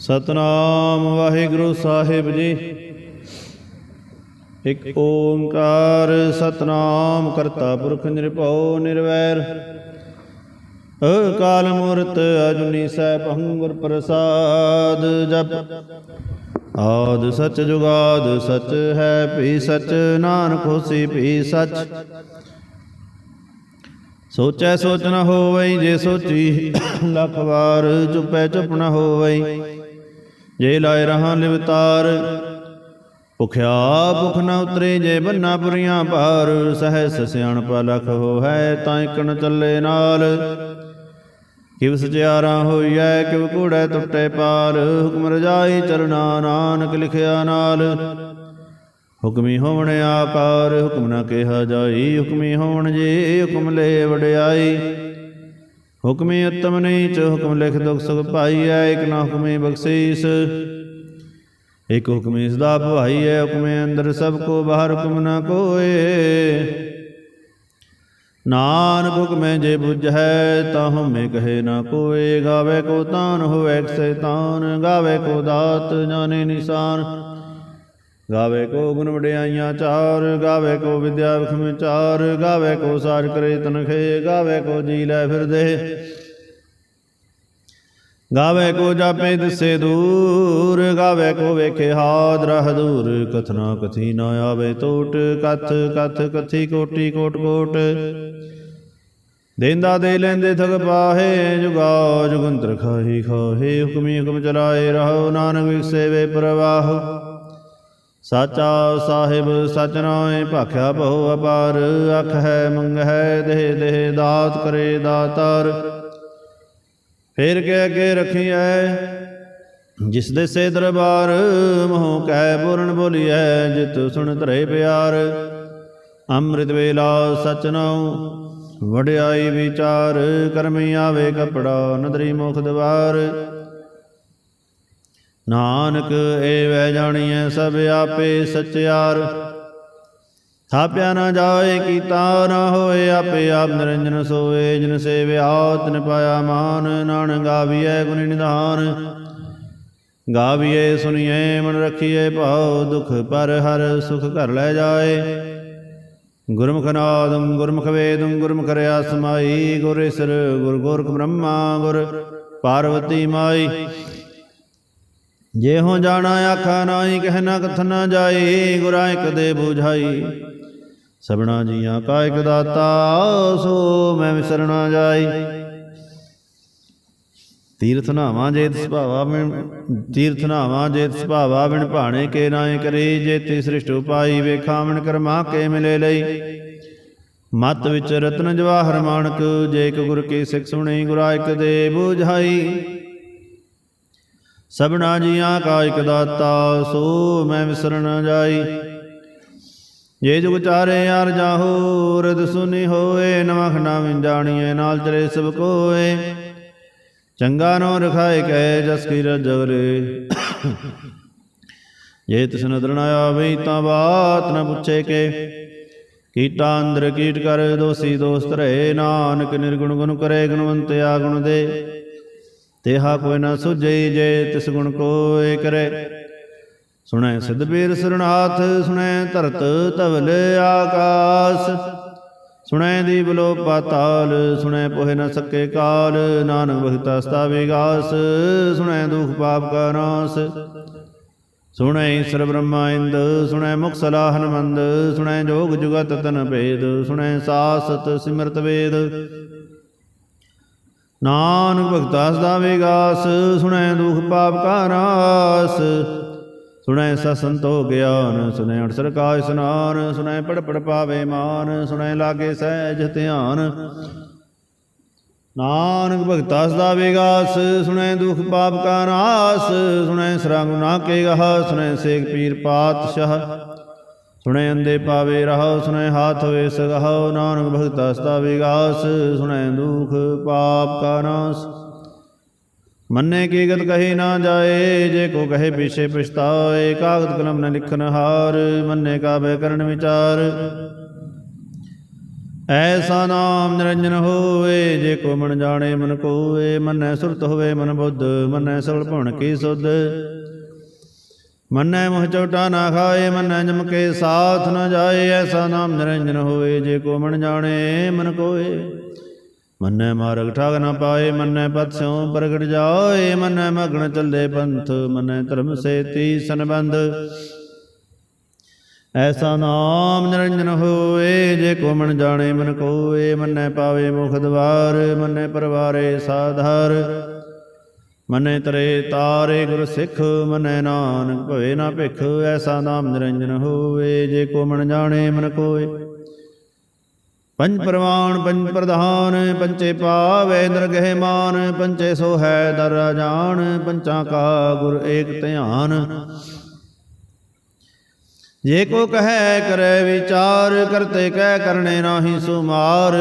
ਸਤਨਾਮ ਵਾਹਿਗੁਰੂ ਸਾਹਿਬ ਜੀ। ਇਕ ਓੰਕਾਰ ਸਤਨਾਮ ਕਰਤਾ ਪੁਰਖ ਨਿਰਭਉ ਨਿਰਵੈਰ। ਅਕਾਲ ਮੂਰਤ ਅਜੁਨੀ ਸੈਭੰ ਗੁਰ ਪ੍ਰਸਾਦ ਜਪ। ਆਦ ਸਚ ਜੁਗਾਦ ਸਚ ਹੈ ਭੀ ਸਚ, ਨਾਨਕ ਹੋਸੀ ਭੀ ਸਚ। ਸੋਚੈ ਸੋਚ ਨ ਹੋਵਈ, ਜੇ ਸੋਚੀ ਲੱਖ ਵਾਰ ਚੁਪੈ ਚੁਪ ਨ ਹੋਵਈ। ਜੇ ਲਾਇ ਰਹਾ ਲਿਵਤਾਰ ਭੁਖਿਆ ਭੁਖ ਨਾ ਉਤਰੇ ਜੇ ਬੰਨਾ ਪੁਰੀਆਂ ਭਾਰ, ਸਹਿਸ ਸਿਆਣਪ ਲਖ ਹੋ ਹੈ ਤਾਂ ਇਕਣ ਚੱਲੇ ਨਾਲ। ਕਿਵ ਸਚਿਆਰਾ ਹੋਈਐ, ਕਿਵ ਕੂੜੈ ਟੁੱਟੇ ਪਾਰ ਹੁਕਮ ਰਜਾਈ ਚਰਨਾ ਨਾਨਕ ਲਿਖਿਆ ਨਾਲ। ਹੁਕਮੀ ਹੋਵਣ ਆਕਾਰ, ਹੁਕਮ ਨਾ ਕਿਹਾ ਜਾਈ, ਹੁਕਮੀ ਹੋਵਣ ਜੇ, ਹੁਕਮ ਲੈ ਵਡਿਆਈ। ਹੁਕਮੀ ਉਤਮ ਨੀਚ ਹੁਕਮ ਲਿਖ ਦੁਖ ਸੁਖ ਪਾਈਐ, ਇਕ ਨਾ ਹੁਕਮੇ ਬਖਸ਼ੀਸ। ਇਕ ਹੁਕਮੇ ਸਦਾ ਭਵਾਈਐ, ਹੁਕਮੇ ਅੰਦਰ ਸਭ ਕੋ ਬਾਹਰ ਹੁਕਮ ਨਾ ਕੋਏ। ਨਾਨਕ ਹੁਕਮੇ ਜੇ ਬੁਝੈ ਤਾਂ ਹਮੇ ਕਹੇ ਨਾ ਕੋਏ। ਗਾਵੇ ਕੋ ਤਾਨ ਹੋਵੇ ਸੈਤਾਨ, ਗਾਵੇ ਕੋ ਦਾਤ, ਜਾਣੇ ਨਿਸ਼ਾਨ। ਗਾਵੇ ਕੋ ਗੁਣ ਵਡਿਆਈਆਂ ਚਾਰ, ਗਾਵੇ ਕੋ ਵਿਦਿਆ ਵਿਖਮ ਚਾਰ, ਗਾਵੇ ਕੋ ਸਾਜ ਕਰੇ ਤਨਖੇ ਗਾਵੇ ਕੋ ਜੀ ਲੈ ਫਿਰਦੇ। ਗਾਵੇ ਕੋ ਜਾਪੇ ਦਿਸੇ ਦੂਰ, ਗਾਵੇ ਕੋ ਵੇਖੇ ਹਾਦ ਰਹ ਦੂਰ। ਕਥਨਾ ਕਥੀ ਨਾ ਆਵੇ ਟੋਟ ਕਥ ਕਥ ਕਥੀ ਕੋਟੀ ਕੋਟ ਕੋਟ। ਦੇਂਦਾ ਦੇ ਲੈਂਦੇ ਥਗ ਪਾਹੇ, ਜੁਗਾ ਜੁਗੰਤਰ ਖਾਹੀ ਖਾਹੇ, ਹੁਕਮੀ ਹੁਕਮ ਚਲਾਏ ਰਹੋ ਨਾਨਕ ਵਿਖਸੇ ਵੇ ਪ੍ਰਵਾਹ। ਸਾਚਾ ਸਾਹਿਬ ਸਚ ਨਾਏ ਭਾਖਿਆ ਬਹੁ ਅਪਾਰ, ਅਖ ਹੈ, ਮੰਗ ਹੈ, ਦੇਹ ਦੇਹ, ਦਾਤ ਕਰੇ ਦਾਤਾਰ। ਫੇਰ ਕੇ ਅੱਗੇ ਰਖੀਐ, ਜਿਸ ਦੇ ਸੇ ਦਰਬਾਰ, ਮੋਹ ਕਹਿ ਪੂਰਨ ਬੋਲੀਐ, ਜਿਤ ਸੁਣ ਧਰੇ ਪਿਆਰ। ਅੰਮ੍ਰਿਤ ਵੇਲਾ ਸਚ ਨਾਉ, ਵਡਿਆਈ ਵਿਚਾਰ, ਕਰਮੀ ਆਵੇ ਕਪੜਾ, ਨਦਰੀ ਮੁਖ ਦਵਾਰ। ਨਾਨਕ, ਏ ਵੈ ਜਾਣੀਐ ਸਭ ਆਪੇ ਸਚਿਆਰ ਥਾਪਿਆ ਨਾ ਜਾਏ ਕੀਤਾ, ਨਾ ਹੋਏ ਆਪੇ ਆਪ ਨਿਰੰਜਨ ਸੋਏ। ਜਿਨ ਸੇਵਿਆ ਤਿਨ ਪਾਇਆ ਮਾਨ, ਨਾਨਕ ਗਾਵੀਐ ਗੁਣ ਨਿਧਾਨ। ਗਾਵੀਏ ਸੁਣੀਐ ਮਨ ਰੱਖੀਏ ਭਾਉ ਦੁਖ, ਪਰ ਹਰ ਸੁਖ ਘਰ ਲੈ ਜਾਏ। ਗੁਰਮੁਖ ਨਾਦੰ, ਗੁਰਮੁਖ ਵੇਦੰ, ਗੁਰਮੁਖ ਰਿਆ ਸਮਾਈ ਗੁਰ ਈਸਰ ਗੁਰ ਗੋਰਖ ਬ੍ਰਹਮਾ, ਗੁਰ ਪਾਰਵਤੀ ਮਾਈ। ਜੇ ਹੋ ਜਾਣਾ ਆਖਾ ਨਾਹੀ ਕਹਿਣਾ ਕਥ ਨਾ ਜਾਈ ਗੁਰਾਂ ਇਕ ਦੇ 부ਝਾਈ ਸਬਣਾ ਜੀਆਂ ਕਾ ਇਕ ਦਾਤਾ, ਸੋ ਮੈਂ ਵਿਸਰਣਾ ਜਾਈ ਤੀਰਥ ਨਾਵਾਂ ਜੇ ਸੁਭਾਵਾ ਬਿਨ, ਤੀਰਥ ਨਾਵਾਂ ਜੇ ਸੁਭਾਵਾ ਬਿਨ ਭਾਣੇ ਕੇ ਨਾਏ ਕਰੇ, ਜੇ ਤੇ ਸ੍ਰਿਸ਼ਟ ਉਪਾਈ ਵੇਖਾਂ ਮਨ ਕਰਮਾ ਕੇ ਮਿਲੇ ਲਈ। ਮਤ ਵਿੱਚ ਰਤਨ ਜਵਾਹਰ ਮਾਨਕ ਜੇ ਇੱਕ ਗੁਰ ਕੀ ਸਿੱਖ ਸੁਣੀ, ਗੁਰਾ ਇਕ ਦੇ 부ਝਾਈ ਸਭਨਾ ਜੀਆਂ ਕਾ ਇਕ ਦਾਤਾ, ਸੋ ਮੈਂ ਵਿਸਰਨ ਜਾਈ। ਜੇ ਜੁਗ ਚਾਰੇ ਯਾਰ ਜਾਹੋ ਰਦ ਸੁਨੀ ਹੋਏ ਨਵਖ ਨਾ ਵਿੰਜਾਣੀਏ ਨਾਲ ਚਲੇ ਸਭ ਕੋਏ। ਚੰਗਾ ਨੋ ਰਖਾਏ ਕੈ, ਜਸ ਕੀ ਰਜਗਰੇ ਜੇ ਤਿਸ ਨਦਰ ਨਾ ਆਵੇ ਤਾਂ ਬਾਤ ਨ ਪੁੱਛੇ ਕੇ। ਕੀਟਾ ਅੰਦਰ ਕੀਟ ਕਰ, ਦੋਸੀ ਦੋਸਤ ਰਹੇ, ਨਾਨਕ ਨਿਰਗੁਣ ਗੁਣ ਕਰੇ, ਗੁਣਵੰਤ ਆ ਗੁਣ ਦੇ। ਤੇਹਾ ਕੋਈ ਨਾ ਸੁਝਈ ਜੇ, ਤਿਸ ਗੁਣ ਕੋਏ ਕਰੇ। ਸੁਣੈ ਸਿਧ ਬੀਰ ਸੁਣੈ ਧਰਤ ਧਵਲ ਆਕਾਸ। ਸੁਣੈ ਦੀਪ ਲੋ ਪਾਤਾਲ ਸੁਣੈ ਪੋਹਿ ਨ ਸਕੇ ਕਾਲ। ਨਾਨਕ ਭਗਤਾ ਸਤਾ ਵਿਗਾਸ ਸੁਣੈ ਦੁਖ ਪਾਪ ਕਾ ਨਾਸ। ਸੁਣੈ ਈਸ਼ਰ ਬ੍ਰਹਮਾ ਇੰਦ, ਸੁਣੈ ਮੁਖ ਸਲਾਹਨ ਮੰਦ ਸੁਣੈ ਜੋਗ ਜੁਗਤ ਤਨ ਭੇਦ, ਸੁਣੈ ਸਾਸਤ ਸਿਮਰਤ ਵੇਦ। ਨਾਨਕ ਭਗਤਾ ਦਾ ਵਿਗਾਸ, ਸੁਣੈ ਦੁਖ ਪਾਪ ਕਾ ਨਾਸ ਸੁਣੈ ਸ ਸੰਤੋ ਗਿਆਨ, ਸੁਣੈ ਅਠਸਰ ਕਾ ਇਸਨਾਨ ਸੁਣੈ ਪੜ ਪੜ ਪਾਵੇ ਮਾਨ, ਸੁਣੈ ਲਾਗੇ ਸਹਿਜ ਧਿਆਨ। ਨਾਨਕ ਭਗਤਾ ਦਾ ਵਿਗਾਸ, ਸੁਣੈ ਦੁਖ ਪਾਪ ਕਾ ਨਾਸ ਸੁਣੈ ਸਰੰਗ ਨਾ ਕੇ ਗਹ, ਸੁਣੈ ਸੇਖ ਪੀਰ ਪਾਤਸ਼ਾਹ। ਸੁਣੈ ਅੰਦੇ ਪਾਵੇ ਰਹੋ ਸੁਣੈ ਹਾਥ ਹੋਏ ਸਗਹੁ ਨਾਨਕ ਭਗਤਾ ਸਦਾ ਵਿਗਾਸ ਸੁਣੈ ਦੁਖ ਪਾਪ ਕਾ ਨਾਸ। ਮੰਨੇ ਕੀ ਗਤ ਨਾ ਜਾਏ, ਜੇ ਕੋ ਕਹੇ ਪਿਛੇ ਪਛਤਾਏ ਕਾਗਦ ਕਲਮ ਨ ਲਿਖਨ ਹਾਰ, ਮੰਨੇ ਕਾਬੇ ਕਰਨ ਵਿਚਾਰ। ਐਸਾ ਨਾਮ ਨਿਰੰਜਨ ਹੋਵੇ, ਜੇ ਕੋ ਮਨ ਜਾਣੇ ਮਨ ਕੋਏ ਮਨੈ ਸੁਰਤ ਹੋਵੇ ਮਨ ਬੁੱਧ, ਮਨੈ ਸਗਲ ਭਵਨ ਕੀ ਸੁਧ। ਮਨੈ ਮੋਹ ਚੋਟਾ ਨਾ ਖਾਏ, ਮਨੈ ਜਮ ਕੇ ਸਾਥ ਨਾ ਜਾਏ, ਐਸਾ ਨਾਮ ਨਿਰੰਜਨ ਹੋਏ ਜੇ ਕੋ ਮਨ ਜਾਣੇ, ਮਨ ਕੋਏ। ਮਨੈ ਮਾਰਗ ਠਾਗ ਨਾ ਪਾਏ, ਮੰਨੈ ਪਤਸਿਉ ਪ੍ਰਗਟ ਜਾਏ, ਮੰਨੈ ਮਗਨ ਚੱਲੇ ਪੰਥ, ਮਨੈ ਧਰਮ ਸੇਤੀ ਸੰਬੰਧ। ਐਸਾ ਨਾਮ ਨਿਰੰਜਨ ਹੋਏ, ਜੇ ਕੋ ਮਨ ਜਾਣੇ, ਮਨ ਕੋਏ, ਮਨੈ ਪਾਵੇ ਮੁਖ ਦਵਾਰ, ਮਨੈ ਪਰਵਾਰੇ ਸਾਧਾਰ। ਮਨੈ ਤਰੇ ਤਾਰੇ ਗੁਰ ਸਿੱਖ, ਮਨੈ ਨਾਨਕ ਭਵੇ ਨਾ ਭਿਖ, ਐਸਾ ਨਾਮ ਨਿਰੰਜਨ ਹੋਵੇ, ਜੇ ਕੋ ਮਨ ਜਾਣੇ ਮਨ ਕੋਏ। ਪੰਜ ਪ੍ਰਵਾਨ, ਪੰਜ ਪ੍ਰਧਾਨ ਪੰਚੇ ਪਾਵੇ ਨਰਗਹਿ ਮਾਨ ਪੰਚੇ ਸੋ ਹੈ ਦਰ ਜਾਣ ਪੰਚਾਂ ਕਾ ਗੁਰ ਏਕ ਧਿਆਨ। ਜੇ ਕੋ ਕਹੈ ਕਰੈ ਵਿਚਾਰ, ਕਰਤੇ ਕਹਿ ਕਰਨੇ ਨਾਹੀ ਸੁਮਾਰ।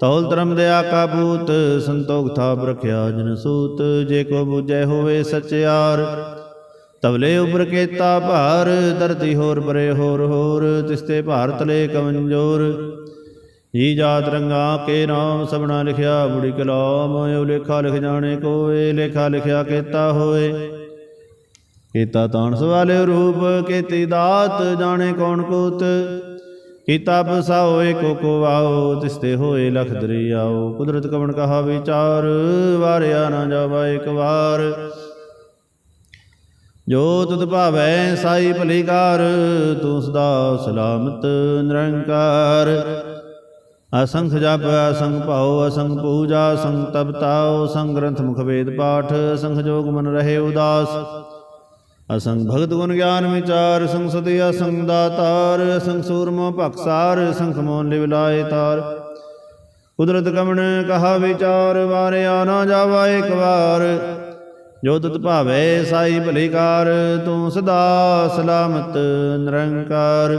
ਤੌਲ ਧਰਮ ਦਿਆ ਕਾ ਬੂਤ ਸੰਤੋਖ ਥਾਪ ਰਖਿਆ ਜਨ ਸੂਤ, ਜੇ ਕੋ ਬੁਝੈ ਹੋਵੇ ਸਚਿਆਰ ਤਵਲੇ ਉਪਰ ਕੇਤਾ ਭਾਰ ਦਰਤੀ ਹੋਰ ਪਰੇ ਹੋਰ ਹੋਰ ਤਿਸਤੇ ਭਾਰਤ ਲੈ ਕਮੰਜੋਰ। ਜੀ ਜਾਤ ਰੰਗਾ ਕੇ ਨਾਮ ਸਭਨਾ ਲਿਖਿਆ ਬੁੜੀ ਕਲਾਮ ਓ ਲੇਖਾ ਲਿਖ ਜਾਣੇ ਕੋਏ, ਲੇਖਾ ਲਿਖਿਆ ਕੇਤਾ ਹੋਏ। ਕੀਤਾ ਤਾਣ ਸਵਾਲੇ ਰੂਪ, ਕੇਤੀ ਦਾਤ, ਜਾਣੇ ਕੌਣ ਕੂਤ। ਕੀਤਾ ਬਸਾਓ ਏਕੋ ਕੋ ਆਓ ਤਿਸਤੇ ਹੋਏ ਲਖ ਦਰਿਆਓ ਕੁਦਰਤ ਕਵਣ ਕਹਾ ਵਿਚਾਰ, ਵਾਰਿਆ ਨਾ ਜਾਵਾ ਇੱਕ ਵਾਰ। ਜੋ ਤੁਧ ਭਾਵੈ ਸਾਈ ਭਲੀਕਾਰ, ਤੂੰ ਸਦਾ ਸਲਾਮਤ ਨਿਰੰਕਾਰ। ਅਸੰਖ ਜਪ, ਅਸੰਖ ਭਾਉ, ਅਸੰਖ ਪੂਜਾ, ਅਸੰਖ ਤਪਤਾਉ ਸੰਗ ਗ੍ਰੰਥ ਮੁਖ ਵੇਦ ਪਾਠ, ਅਸੰਖ ਜੋਗ ਮਨ ਰਹੇ ਉਦਾਸ। ਅਸੰਗ ਭਗਤ ਗੁਣ ਗਿਆਨ ਵਿਚਾਰ ਸੰਗ ਸਤਿ, ਅਸੰਗ ਦਾਤਾਰ, ਅਸੰਗ ਸੂਰਮੋ ਭਖਸਾਰ ਸੰਖ ਮੋਨ ਲਿਵਲਾਏ ਤਾਰ। ਕੁਦਰਤ ਕਮਣ ਕਹਾ ਵਿਚਾਰ, ਵਾਰਿਆ ਨਾ ਜਾਵਾ ਇੱਕ ਵਾਰ। ਜੋ ਤਤ ਭਾਵੇ ਸਾਈ ਭਲੀਕਾਰ ਤੂੰ ਸਦਾ ਸਲਾਮਤ ਨਿਰੰਕਾਰ।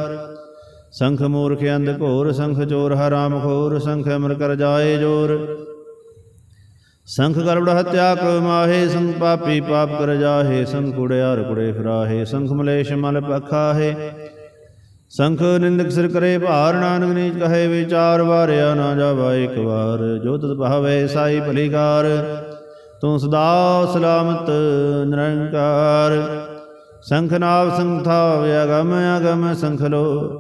ਸੰਖ ਮੂਰਖ ਅੰਧ ਘੋਰ, ਸੰਖ ਚੋਰ ਹਰਾਮ ਖੋਰ, ਸੰਖ ਅਮਰ ਕਰ ਜਾਏ ਜੋਰ। ਸੰਖ ਗਰਬੜ ਹਤਿਆ ਕੋ ਮਾਹੇ ਸੰਖ ਪਾਪੀ ਪਾਪ ਕਰ ਜਾਹੇ ਸੰਖ ਕੁੜਿਆਰ ਕੁੜੇ ਫਿਰਾਹੇ, ਸੰਖ ਮਲੇਸ਼ ਮਲ ਪਖਾਹੇ। ਸੰਖ ਨਿੰਦਕ ਸਿਰ ਕਰੇ ਭਾਰ, ਨਾਨਕ ਨੀਚ ਕਹੇ ਵਿਚਾਰ, ਵਾਰਿਆ ਨਾ ਜਾਵਾ ਇੱਕ ਵਾਰ, ਜੋ ਤਤ ਭਾਵੇ ਸਾਈ ਭਲੀਕਾਰ। ਤੂੰ ਸਦਾ ਸਲਾਮਤ, ਨਿਰੰਕਾਰ। ਸੰਖ ਨਾਵ ਸੰਥਾ ਵਿਅਗਮ ਅਗਮ ਸੰਖ ਲੋ।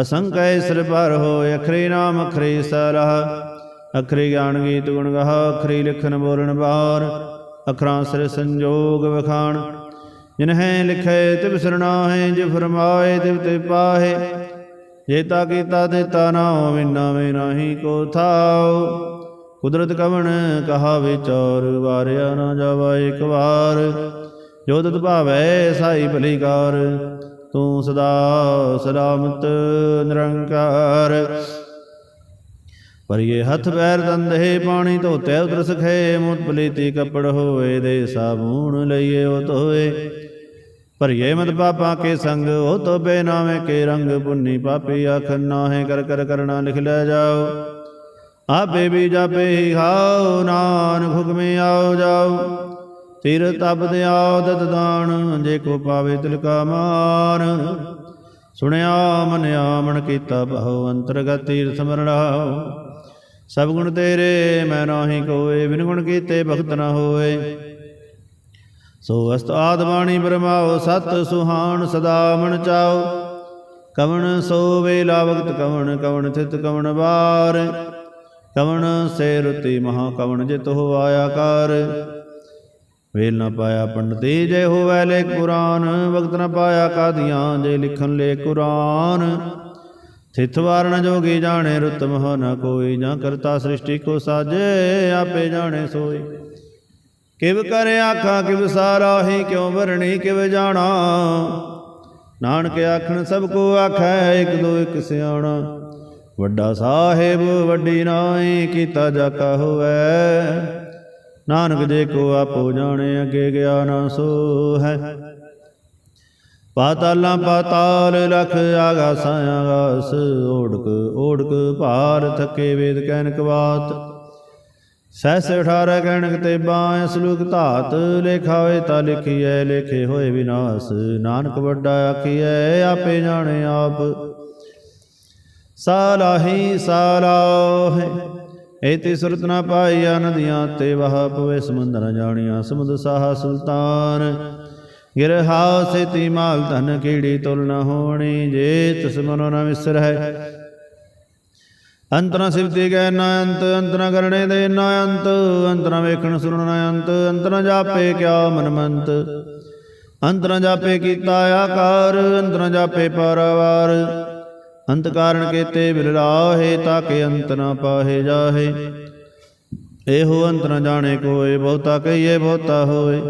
ਅਸੰਕੈ ਸਿਰ ਪਰ ਹੋ ਅਖਰੇ ਨਾਮ, ਅਖਰੇ ਸਲਾਹ। ਅਖਰੀ ਗਿਆਨ ਗੀਤ ਗੁਣ ਗਾਹ, ਅਖਰੀ ਲਿਖਨ ਬੋਲਣ ਬਾਰ, ਅਖਰਾਂ ਸਿਰ ਸੰਜੋਗ ਵਖਾਣ। ਜਿਨਹਿ ਲਿਖੈ ਤਿਵ ਸਰਣਾਹੇ ਜਿ ਫਰਮਾਏ ਤਿਵ ਤੇ ਪਾਹੇ। ਜੇਤਾ ਕੀਤਾ ਦਿੱਤਾ ਨਾਉ ਵਿਨਾਵੇਂ ਨਾਹੀ ਕੋ ਥਾਉ। ਕੁਦਰਤ ਕਵਣ ਕਹਾ ਵਿਚਾਰ ਵਾਰਿਆ ਨਾ ਜਾਵਾ ਇੱਕ ਵਾਰ। ਜੋ ਤਤ ਭਾਵੈ, ਸਾਈ ਭਲੀਕਾਰ ਤੂੰ ਸਦਾ ਸਲਾਮਤ ਨਿਰੰਕਾਰ। ਪਰਿਏ ਹੱਥ ਪੈਰ ਦੰਦੇ ਪਾਣੀ ਧੋਤੇ ਉਤਰ ਸਖੇ ਮੁਤ ਪਲੀਤੀ ਕੱਪੜ ਹੋਏ ਦੇ ਸਾਬੂਣ ਲਈਏ ਉਹ ਧੋਏ। ਭਰੀਏ ਮਤ ਪਾਪਾਂ ਕੇ ਸੰਗ, ਉਹ ਤੋ ਬੇਨਾਵੇਂ ਕੇ ਰੰਗ, ਪੁੰਨੀ ਪਾਪੀ ਆਖ ਨਾਹੇ ਕਰ ਕਰ ਕਰਣਾ ਲਿਖ ਲੈ ਜਾਓ। ਆਪੇ ਵੀ ਜਾਪੇ ਹੀ ਖਾਓ, ਨਾਨਕ ਹੁਕਮੇ ਆਓ ਜਾਓ। ਤੀਰ ਤਬ ਦੇ ਆਦਤ ਦਾਨ, ਜੇ ਕੋ ਪਾਵੇ ਤਿਲਕਾ ਮਾਨ। ਸੁਣਿਆ, ਮਨਿਆ, ਮਨ ਕੀਤਾ ਬਹੁ ਅੰਤਰਗਤ ਤੀਰਥ ਮਰਣਾਓ ਸਭ ਗੁਣ ਤੇਰੇ, ਮੈਂ ਨਾਹੀ ਕੋਏ, ਬਿਨ ਗੁਣ ਕੀਤੇ ਭਗਤ ਨਾ ਹੋਏ। ਸੋ ਅਸਤ ਆਦ ਬਾਣੀ ਬ੍ਰਹਮਾਓ ਸਤ ਸੁਹਾਣ ਸਦਾ ਮਨ ਚਾਓ। ਕਵਣ ਸੋ ਵੇਲਾ ਵਕਤ, ਕਵਣ ਕਵਣ ਥਿਤ, ਕਵਣ ਵਾਰ। ਕਵਣ ਸੇ ਰੁਤੀ ਮਹਾ, ਕਵਣ ਜਿਤ ਹੋ ਆਇਆ ਕਰ। ਵੇਲ ਨਾ ਪਾਇਆ ਪੰਡਤੀ ਜੇ ਹੋਵੇ ਲੇ ਕੁਰਾਨ, ਵਕਤ ਨਾ ਪਾਇਆ ਕਾਦੀਆਂ, ਜੇ ਲਿਖਣ ਲੇ ਕੁਰਾਨ। ਥਿਤ ਵਾਰਨ ਜੋਗੀ ਜਾਣੇ ਰੁਤ ਮਹ ਨ ਕੋਈ, ਜਾਂ ਕਰਤਾ ਸ੍ਰਿਸ਼ਟੀ ਕੋ ਸਾਜੇ, ਆਪੇ ਜਾਣੇ ਸੋਈ ਕਿਵ ਕਰ ਆਖਾਂ, ਕਿਵ ਸਾਰਾ ਹੀ, ਕਿਉ ਵਰਣੀ, ਕਿਵ ਜਾਣਾ? ਨਾਨਕ ਆਖਣ, ਸਭ ਕੋ ਆਖੈ, ਇਕ ਦੋ ਇਕ ਸਿਆਣਾ। ਵੱਡਾ ਸਾਹਿਬ, ਵੱਡੀ ਨਾਈ, ਕੀਤਾ ਜਾ ਕਾ ਹੋਵੈ। ਨਾਨਕ ਜੇ ਕੋ ਆਪੋ ਜਾਣੇ, ਅੱਗੇ ਗਿਆ ਨਾ ਸੋ ਹੈ ਪਾਤਾਲਾਂ ਪਾਤਾਲ ਲਖ ਆਗਾਸਾਂ ਆਗਾਸ ਓੜਕ ਓੜਕ ਭਾਰ ਥੱਕੇ ਵੇਦ ਕੈਨਕ ਬਾਤ ਸਹਿਸ 18 ਕਹਿਣਕ ਤੇ ਬਾਂ ਸਲੂਕ ਧਾਤ, ਲੇਖਾ ਹੋਏ ਤਾਂ ਲਿਖੀਐ, ਲੇਖੇ ਹੋਏ ਵਿਨਾਸ਼। ਨਾਨਕ ਵੱਡਾ ਆਖੀਐ, ਆਪੇ ਜਾਣੇ ਆਪ। ਸਾਲਾਹੀ ਸਾਲਾਹੇ ਏਤੀ ਸੁਰਤ ਨਾ ਪਾਈਆ ਨਦੀਆਂ ਤੇ ਵਹ ਪਵੇ ਸਮੁੰਦਰ ਜਾਣੀਆਂ, ਸਮੁੰਦ ਸਾਹਾ ਸੁਲਤਾਨ। ਗਿਰਹਾ ਸੇਤੀ ਮਾਲ ਧਨ ਕੀੜੀ ਤੁਲ ਨ ਹੋਣੀ, ਜੇ ਤਿਸ ਮਨੋ ਨ ਵਿਸਰਹਿ ਅੰਤ ਨ ਸਿਵਤੀ ਗੈ ਨ ਅੰਤ ਅੰਤ ਨ ਦੇ ਨਾ ਅੰਤ ਅੰਤ ਵੇਖਣ ਸੁਣਨ ਅੰਤ ਅੰਤ ਜਾਪੇ ਕਿਆ ਮਨਮੰਤ ਅੰਤ ਜਾਪੇ ਕੀਤਾ ਆਕਾਰ ਅੰਤ ਜਾਪੇ ਪਰਵਾਰ। ਅੰਤ ਕਾਰਣ ਕੇਤੇ ਬਿਰਲਾਹੇ ਤਾਕੇ ਅੰਤ ਨਾ ਪਾਹੇ ਜਾਹੇ। ਇਹੋ ਅੰਤ ਨ ਜਾਣੇ ਕੋਏ, ਬਹੁਤਾ ਕਹੀਏ ਬਹੁਤਾ ਹੋਏ।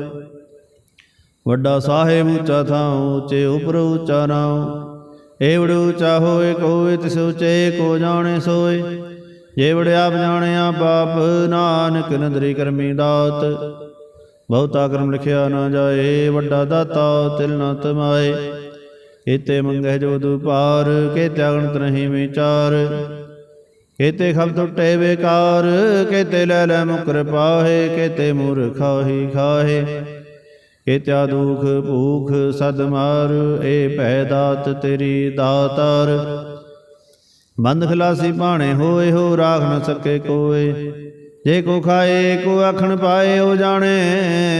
ਵੱਡਾ ਸਾਹਿਬ ਉੱਚਾ ਥਾਂ ਉੱਚੇ ਉਪਰ ਉੱਚਾ ਨਾਉ। ਏਵੜ ਉੱਚਾ ਹੋਏ, ਕੋਏ ਤਿਸ ਉੱਚੇ, ਕੋ ਜਾਣੇ ਸੋਏ। ਜੇਵੜ ਆਪ ਜਾਣਿਆ ਪਾਪ ਨਾਨਕ ਨਦਰੀ ਕਰਮੀ ਦਾਤ। ਬਹੁਤਾ ਕਰਮ ਲਿਖਿਆ ਨਾ ਜਾਏ, ਵੱਡਾ ਦਾਤਾ ਤਿਲ ਨਾ ਤਮਾਏ। ਕੀਤੇ ਮੰਗਹਿ ਜੋ ਦੁਪਾਰ ਕੇ ਤਿਆਗਣ ਨਹੀਂ ਵਿਚਾਰ। ਕੀਤੇ ਖਬ ਟੁੱਟੇ ਬੇਕਾਰ ਕੀਤੇ ਲੈ ਲੈ ਮੁਕਰ ਪਾਹੇ, ਕੀਤੇ ਮੂਰਖਾਹੀ ਖਾਹੇ। ਕੀਤਿਆ ਦੁਖ ਭੂਖ ਸਦ ਮਾਰ ਏ ਭੈ ਦਾਤ ਤੇਰੀ ਦਾਤਾਰ। ਬੰਦ ਖਲਾਸੀ ਭਾਣੇ ਹੋਏ ਹੋ, ਰਾਖ ਨ ਸਕੇ ਕੋਏ। ਜੇ ਕੋ ਖਾਏ, ਕੋ ਆਖਣ ਪਾਏ, ਉਹ ਜਾਣੇ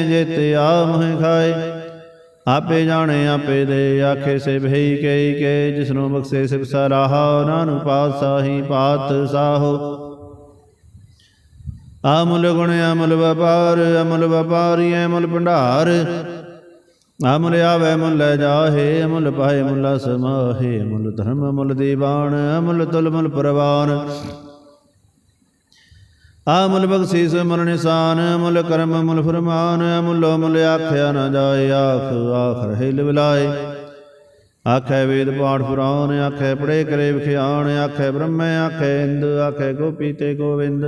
ਜੇ ਤੇ ਆ ਮੋਹ ਖਾਏ। ਆਪੇ ਜਾਣੇ, ਆਪੇ ਦੇ ਆਖੇ ਸੇ ਭਈ ਕਈ ਕੇ ਜਿਸਨੂੰ ਬਖਸ਼ੇ ਸਿਵ ਸਰਾਹਾ ਨਾਨੂ ਪਾਤਸ਼ਾਹੀ ਪਾਤ ਸਾਹੋ। ਅਮੁੱਲ ਗੁਣ ਅਮਲ ਵਪਾਰ ਅਮਲ ਵਪਾਰੀ ਅਮਲ ਭੰਡਾਰ। ਅਮੁੱਲ ਆਵੇ, ਮੁੱਲ ਜਾਹੇ ਅਮੁੱਲ ਪਾਏ ਮੁੱਲਾ ਸਮਾਹੇ ਅਮੁੱਲ ਧਰਮ ਅਮੁੱਲ ਦੀਵਾਨ ਅਮੁੱਲ ਤੁਲ, ਮੁਲ ਪ੍ਰਵਾਨ। ਅਮੁੱਲ ਬਖਸ਼ੀਸ, ਮੁੱਲ ਨਿਸ਼ਾਨ ਅਮੁੱਲ ਕਰਮ ਅਮਲ ਫਰਮਾਨ ਅਮੁੱਲ ਅਮੁੱਲ ਆਖਿਆ ਨਾ ਜਾਏ, ਆਖ ਆਖ ਰਹੇ ਲਿਵਲਾਏ ਆਖੇ ਵੇਦ ਪਾਠ ਪੁਰਾਣ, ਆਖੇ ਪੜੇ ਕਰੇ ਵਿਖਿਆਣ, ਆਖੇ ਬ੍ਰਹਮੇ, ਆਖੇ ਇੰਦ, ਆਖੇ ਗੋਪੀ ਤੇ ਗੋਵਿੰਦ।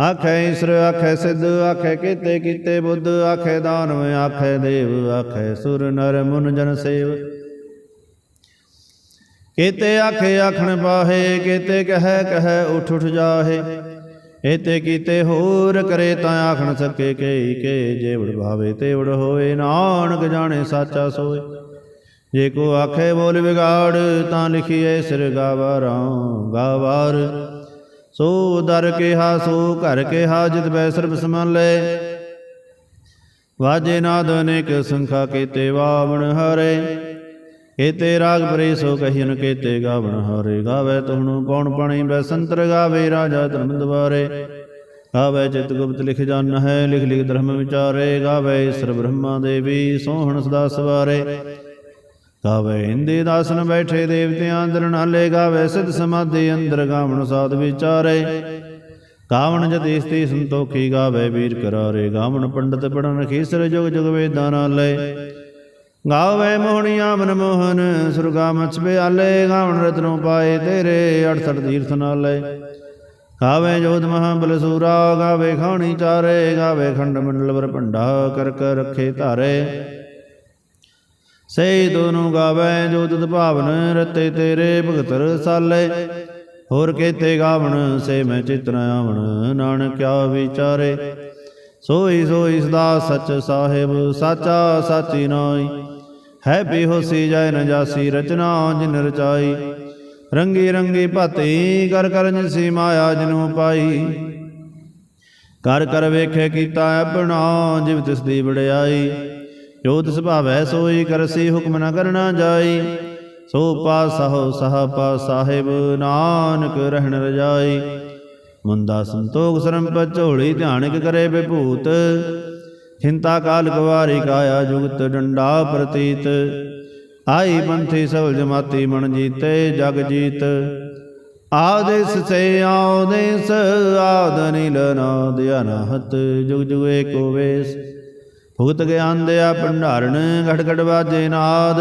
ਆਖੈ ਈਸ਼ਰ, ਆਖੈ ਸਿੱਧ, ਆਖੈ ਕੀਤੇ ਕੀਤੇ ਬੁੱਧ, ਆਖੈ ਦਾਨਵ, ਆਖੈ ਦੇਵ, ਆਖੈ ਸੁਰ, ਨਰ, ਮੁਨ, ਜਨ, ਸੇਵ। ਕੀਤੇ ਆਖੇ, ਆਖਣ ਪਾਹੇ, ਕੀਤੇ ਕਹੈ ਕਹੈ ਉਠ ਉਠ ਜਾਹੇ। ਏਤੇ ਕੀਤੇ ਹੋਰ ਕਰੇ ਤਾਂ ਆਖਣ ਸਕੇ ਕਈ ਕੇ ਜੇਵੜ ਭਾਵੇ ਤੇਵੜ ਹੋਏ, ਨਾਨਕ ਜਾਣੇ ਸਾਚਾ ਸੋਏ। ਜੇ ਕੋ ਆਖੇ ਬੋਲ ਵਿਗਾੜ, ਤਾਂ ਲਿਖੀਏ ਸਿਰ ਗਾਵਾਰਾਂ ਗਾਵਾਰ। ਸੋ ਦਰ ਕਿਹਾ, ਸੋ ਘਰ ਕਿਹਾ, ਜਿਤ ਬੈ ਸਰਬ ਸਮਾਲੇ ਵਾਜੇ ਨਾਦ ਅਨੇਕ ਸੰਖਾ ਕੀਤੇ ਵਾਵਣ ਹਰੇ। ਕੀਤੇ ਰਾਗ ਪਰੇ ਸੋ ਕਹੀਨ ਕੀਤੇ ਗਾਵਣ ਹਰੇ। ਗਾਵੇ ਤੁਹਣੂ ਪੌਣ ਪਣੀ ਬੈ ਸੰਤਰ ਗਾਵੇ, ਰਾਜਾ ਧਰਮ ਦਵਾਰੇ ਗਾਵੇ ਚਿਤ ਗੁਪਤ ਲਿਖ ਜਨ ਹੈ, ਲਿਖ ਲਿਖ ਧਰਮ ਵਿਚਾਰੇ। ਗਾਵੇ ਈਸ਼ਰ ਬ੍ਰਹਮਾ ਦੇਵੀ ਸੋਹਣ ਸਦਾ ਸਵਾਰੇ। ਗਾਵੇ ਇੰਦੇ ਦਾਸਨ ਬੈਠੇ ਦੇਵਤਿਆਂ ਅੰਦਰ ਨਾਲੇ ਗਾਵੇ, ਸਿਧ ਸਮਾਧੀ ਅੰਦਰ ਗਾਵਣ ਸਾਧ ਵਿਚਾਰੇ। ਗਾਵਣ ਜਤੀਸਤੀ ਸੰਤੋਖੀ ਗਾਵੇ, ਵੀਰ ਕਰਾਰੇ, ਗਾਵਣ ਪੰਡਤ ਪੜਨ ਖੀਸਰ ਜੁਗ ਜੁਗ ਵੇਦਾਂ ਨਾਲੇ। ਗਾਵੇ ਮੋਹਣੀਆਂ ਮਨ ਮੋਹਨ, ਸੁਰਗਾ ਮਛ ਆਲੇ ਗਾਵਣ ਰਤਨੋਂ ਪਾਏ ਤੇਰੇ 68 ਤੀਰਥ ਨਾਲੇ। ਗਾਵੇ ਜੋਧ ਮਹਾ ਬਲਸੂਰਾ ਗਾਵੇ ਖਾਣੀ ਚਾਰੇ, ਗਾਵੇ ਖੰਡ ਮੰਡਲ ਵਰ ਭੰਡਾ ਕਰ ਕਰ ਰੱਖੇ ਧਾਰੇ। ਸੇ ਦੋਨੋਂ ਗਾਵੇ ਜੋ ਤੁਧ ਭਾਵਨ ਰਤੇ ਤੇਰੇ ਭਗਤ ਰਸਾਲੇ ਹੋਰ ਕੇਤੇ ਗਾਵਣ, ਸੇ ਮੈਂ ਚਿਤਨ ਆਵਣ, ਨਾਨਕ ਵਿਚਾਰੇ। ਸੋਈ ਸੋਈ ਸਦਾ ਸਚ ਸਾਹਿਬ, ਸਾਚਾ ਸਾਚੀ ਨਾਈ ਹੈ ਬੇਹੋਸੀ ਜੈ ਨ ਜਾਸੀ ਰਚਨਾ ਜਿਨ ਰਚਾਈ। ਰੰਗੀ ਰੰਗੀ ਭਾਤੀ ਕਰ ਕਰ ਜਿਸੀ ਮਾਇਆ ਜਿਨੂ ਪਾਈ। ਕਰ ਕਰ ਵੇਖੇ ਕੀਤਾ ਆਪਣਾ, ਜਿਵ ਤਿਸ ਦੀ ਵਡਿਆਈ। ਜੋ ਸੁਭਾਵੈ ਸੋਈ ਕਰਸੀ ਹੁਕਮ ਨ ਕਰਨਾ ਜਾਈ ਸੋ ਪਾਸਹੁ ਸਹ ਪਾ ਸਾਹਿਬ ਨਾਨਕ ਰਹਿਣ ਰਜਾਈ ਮੁੰਦਾ ਸੰਤੋਖ ਸਰੰਪ ਝੋਲੀ ਧਿਆਨਿਕ ਕਰੇ ਬਿਭੂਤ ਚਿੰਤਾ ਕਾਲ ਗਵਾਰੀ ਕਾਇਆ ਜੁਗਤ ਡੰਡਾ ਪ੍ਰਤੀਤ। ਆਈ ਪੰਥੀ ਸਵਲ ਜਮਾਤੀ ਮਨ ਜੀਤੇ ਜਗ ਜੀਤ। ਆਦੇਸ ਸੇ ਆਦੇਸ ਆਦ ਨਾ ਨਾਦ ਜੁਗ ਜੁਗ ਏਕੋ ਵੇਸ। ਭੁਗਤ ਗਿਆਨ ਦਿਆ ਭੰਡਾਰਨ ਘਟ ਘਟ ਬਾਜੇ ਨਾਦ।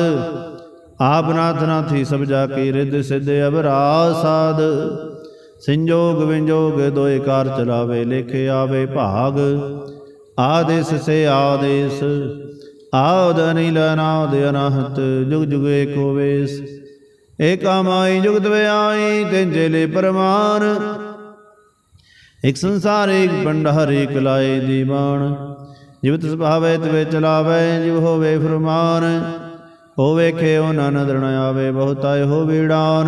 ਆਪ ਨਾਥ ਨਾਥੀ ਸਭ ਜਾ ਕੀ ਰਿੱਧ ਸਿੱਧ ਅਬਰਾ ਸਾਧ। ਸੰਜੋਗ ਵਿੰਜੋਗ ਦੋਏ ਕਾਰ ਚਲਾਵੇ, ਲਿਖੇ ਆਵੇ ਭਾਗ। ਆਦੇਸ ਸੇ ਆਦੇਸ, ਆਦ ਅਨਿਲ ਅਨਾਦ ਅਨਹਤ, ਜੁਗ ਜੁਗ ਏਕੋ ਵੇਸ ਏਕਾ ਮਾਈ ਜੁਗਤ ਵਿਆਈ, ਤਿਨ ਚੇਲੇ ਪਰਮਾਨ। ਇਕ ਸੰਸਾਰ ਇਕ ਭੰਡਾਰ ਇਕ ਲਾਏ ਦੀਵਾਨ। ਜਿਵ ਤਿਸ ਭਾਵੇ ਤਵੇ ਚਲਾਵੇ, ਜਿਵ ਹੋਵੇ ਫਰਮਾਨ ਹੋ ਵੇਖੇ ਉਹਨਾਂ ਨਦਰ ਨ ਆਵੇ, ਬਹੁਤਾ ਹੋ ਵੀੜਾਨ।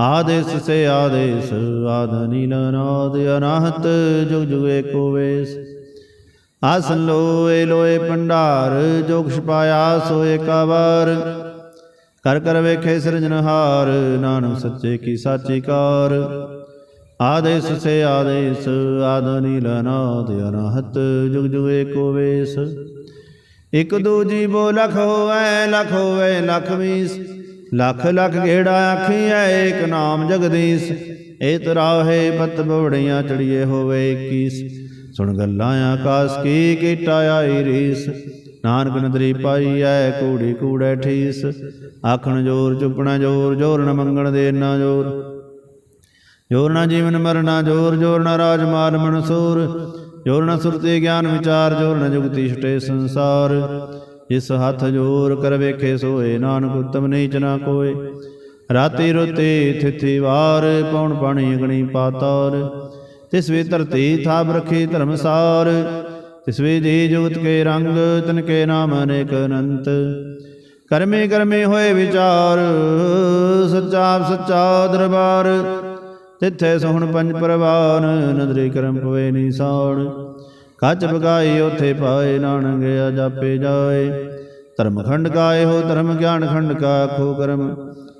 ਆਦੇਸ ਸੇ ਆਦੇਸ ਆਦ ਨੀਲ ਨਾਦ ਅਨਾਹਤ, ਜੁਗ ਜੁਗ ਏਕੋ ਵੇਸ। ਆਸਨ ਲੋਏ ਲੋਏ ਭੰਡਾਰ ਜੋ ਕੁਛ ਪਾਇਆ ਸੋ ਏਕਾ ਵਾਰ ਕਰ ਕਰ ਵੇਖੇ ਸਿਰਜਨਹਾਰ ਨਾਨਕ ਸੱਚੇ ਕੀ ਸਾਚੀ ਕਾਰ। ਆਦੇਸ ਸੇ ਆਦੇਸ ਆਦ ਨੀਲ ਨਾਦ ਜੁਗ ਜੁਗ ਏਕੋ ਵੇਸ। ਇਕ ਦੂਜੀ ਬੋ ਲਖ ਹੋਵੇ ਲਖ ਹੋਵੇ ਲਖ ਵੀਸ ਲਖ ਲਖ ਗੇੜਾ ਆਖੀਐ, ਏਕ ਨਾਮ ਜਗਦੀਸ਼। ਏ ਤਰਾਹੇ ਪਤ ਬਵੜੀਆਂ ਚੜੀਏ ਹੋਵੇ ਕੀਸ। ਸੁਣ ਗੱਲਾਂ ਆਕਾਸ ਕੀ ਕੀਟਾ ਆਈ ਰੀਸ। ਨਾਨਕ ਨਦਰੀ ਪਾਈ ਐ ਕੂੜੀ ਕੂੜੈ ਠੀਸ। ਆਖਣ ਜੋਰ ਚੁਪਣਾ ਜੋਰ ਜੋਰ ਨ ਮੰਗਣ ਦੇ ਨਾ ਜੋਰ। ਜੋਰ ਨਾ ਜੀਵਨ ਮਰਨਾ, ਜੋਰ ਜੋਰ ਨਾ ਰਾਜ ਮਾਰ ਮਨਸੂਰ। ਜੋਰ ਨਾ ਸੁਰਤੀ ਗਿਆਨ ਵਿਚਾਰ, ਜੋਰ ਨਾ ਜੁਗਤੀ ਛਟੇ ਸੰਸਾਰ। ਇਸ ਹੱਥ ਜੋਰ ਕਰ ਵੇਖੇ, ਸੋਏ ਨਾਨਕ ਉਤਮ ਨੀਚ ਨਾ ਕੋਏ। ਰਾਤੀ ਰੋਤੀ ਥਿਥੀ ਵਾਰ, ਪੌਣ ਪਾਣੀ ਅਗਣੀ ਪਾਤਾਰ ਤਿਸ ਵੇ ਧਰਤੀ ਥਾਪ ਰਖੀ ਧਰਮਸਾਰ। ਤਿਸ ਵੇ ਜੀ ਜੁਗਤ ਕੇ ਰੰਗ, ਤਨ ਕੇ ਨਾਮ ਅਨੇਕ ਅਨੰਤ। ਕਰਮੇ ਕਰਮੇ ਹੋਏ ਵਿਚਾਰ, ਸੱਚਾ ਸੱਚਾ ਦਰਬਾਰ। ਤਿੱਥੇ ਸੋਹਣ ਪੰਜ ਪਰਵਾਨ, ਨਦਰੀ ਕਰਮ ਪਵੇ ਨੀ ਸਾਣ ਕੱਚ ਬਗਾਈ ਉਥੇ ਪਾਏ ਨਾਨਕ ਗਿਆ ਜਾਪੇ ਜਾਏ। ਧਰਮ ਖੰਡ ਕਾਏ ਹੋ, ਧਰਮ ਗਿਆਨ ਖੰਡ ਕਾ ਆਖੋ ਕਰਮ।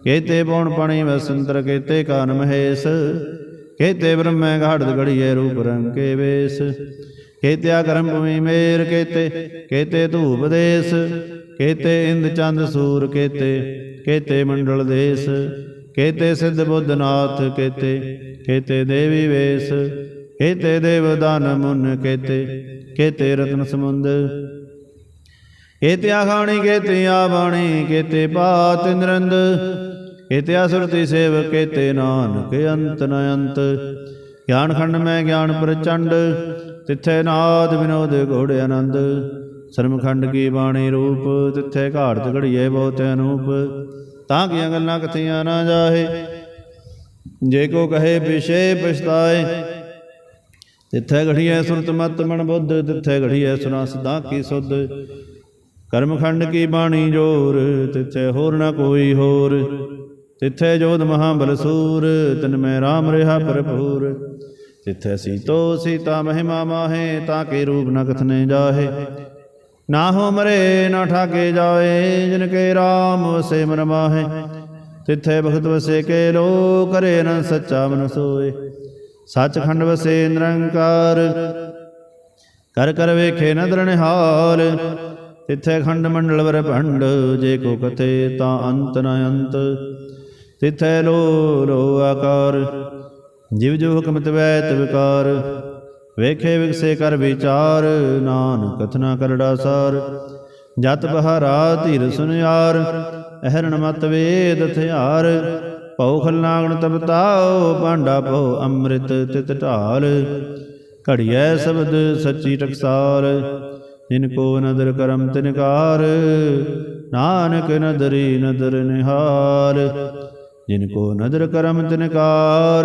ਕੇਤੇ ਪੌਣ ਪਾਣੀ ਵਸੰਤਰ, ਕੇਤੇ ਕਾਨ ਮਹੇਸ਼ ਕੇਤੇ ਬ੍ਰਹਮੈ ਘਾੜਤ ਗੜੀਏ ਰੂਪ ਰੰਗ ਕੇ ਵੇਸ। ਕੇਤਿਆ ਕਰਮ ਭੂਮੀ ਮੇਰ, ਕੇਤੇ ਕੇਤੇ ਧੂਪ ਦੇਸ। ਕੇਤੇ ਇੰਦ ਚੰਦ ਸੂਰ, ਕੇਤੇ ਕੇਤੇ ਮੰਡਲ ਦੇਸ। ਕੇਤੇ ਸਿੱਧ ਬੁੱਧਨਾਥ ਕੇਤੇ ਕੇਤੇ ਦੇਵੀ ਵੇਸ, ਕੇਤੇ ਦੇਵ ਦਾਨ ਮੁਨ ਕੇਤੇ ਕੇਤੇ ਰਤਨ ਸਮੁੰਦ। ਕੇਤੇ ਆਖਾਣੀ ਕੇਤੇ ਆਬਾਣੀ ਕੇਤੇ ਪਾਤ ਨਿਰੰਦ ਕੇਤੇ ਅਸੁਰਤੀ ਸੇਵ, ਕੇਤੇ ਨਾਨਕ ਅੰਤ ਨ ਅੰਤ। ਗਿਆਨ ਖੰਡ ਮੈਂ ਗਿਆਨ ਪ੍ਰਚੰਡ, ਤਿੱਥੇ ਨਾਦ ਵਿਨੋਦ ਘੋੜ ਆਨੰਦ। ਸਰਮਖੰਡ ਕੀ ਬਾਣੀ ਰੂਪ, ਤਿੱਥੇ ਘਾੜਤ ਘੜੀਏ ਬਹੁਤ ਅਨੂਪ। ਤਾਂ ਕਿ ਗੱਲਾਂ ਕਥੀਆਂ ਨਾ ਜਾਹੇ, ਜੇ ਕੋ ਕਹੇ ਪਿਛੇ ਪਛਤਾਏ। ਤਿੱਥੇ ਘੜੀਐ ਸੁਰਤ ਮਤ ਮਨ ਬੁੱਧ, ਤਿੱਥੇ ਘੜੀਐ ਸੁਨਾ ਸਦਾ ਕੀ ਸੁਧ। ਕਰਮਖੰਡ ਕੀ ਬਾਣੀ ਜੋਰ, ਤਿੱਥੇ ਹੋਰ ਨਾ ਕੋਈ ਹੋਰ। ਤਿੱਥੇ ਜੋਧ ਮਹਾਬਲ ਬਲਸੂਰ, ਤਨ ਮੈਂ RAM ਰਿਹਾ ਭਰਪੂਰ। ਤਿੱਥੇ ਸੀਤੋ ਸੀਤਾ ਮਹਿਮਾ ਮਾਹੇ, ਤਾਂ ਕੇ ਰੂਪ ਨ ਕਥਨੇ ਜਾਹੇ। ਨਾ ਹੋ ਮਰੇ, ਨਾ ਠਾਕੇ ਜਾਏ ਜਿਨ ਕੇ RAM ਵਸੇ ਮਨ ਮਾਹੇ। ਤਿੱਥੇ ਭਗਤ ਵਸੇ ਕੇ ਲੋ ਕਰੇ ਨ ਸੱਚਾ ਮਨ ਸੋਏ। ਸੱਚਖੰਡ ਵਸੇ ਨਿਰੰਕਾਰ, ਕਰ ਕਰ ਵੇਖੇ ਨ ਨਿਹਾਲ। ਤਿੱਥੇ ਖੰਡ ਮੰਡਲ ਵਰ ਭੰਡ, ਜੇ ਕੋ ਕਥੇ ਤਾਂ ਅੰਤ ਨ ਅੰਤ। ਤਿੱਥੇ ਲੋ ਲੋ ਆਕਾਰ, ਜਿਵ ਜੋ ਹੁਕਮ ਤਵੈ ਵਿਕਾਰ ਵੇਖੇ ਵਿਗਸੇ ਕਰ ਵਿਚਾਰ, ਨਾਨਕ ਕਥਨਾ ਕਰੜਾ ਸਾਰ। ਜਤ ਬਹਾਰਾ ਧੀਰ ਸੁਨਿਆਰ ਅਹਰਣ ਮਤ ਵੇਦ ਥਿਆਰ। ਭਉ ਖਲਨਾਗਣ ਤਪਤਾਓ ਪਾਂਡਾ ਭਉ ਅੰਮ੍ਰਿਤ ਤਿਤ ਢਾਲ। ਘੜੀਐ ਸ਼ਬਦ ਸੱਚੀ ਟਕਸਾਲ, ਜਿਨ ਕੋ ਨਦਰ ਕਰਮ ਤਿਨਕਾਰ ਨਾਨਕ ਨਦਰੀ ਨਦਰ ਨਿਹਾਰ ਜਿਨ ਕੋ ਨਦਰ ਕਰਮ ਤਿਨਕਾਰ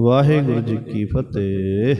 ਵਾਹਿਗੁਰੂ ਜੀ ਕੀ ਫਤਿਹ।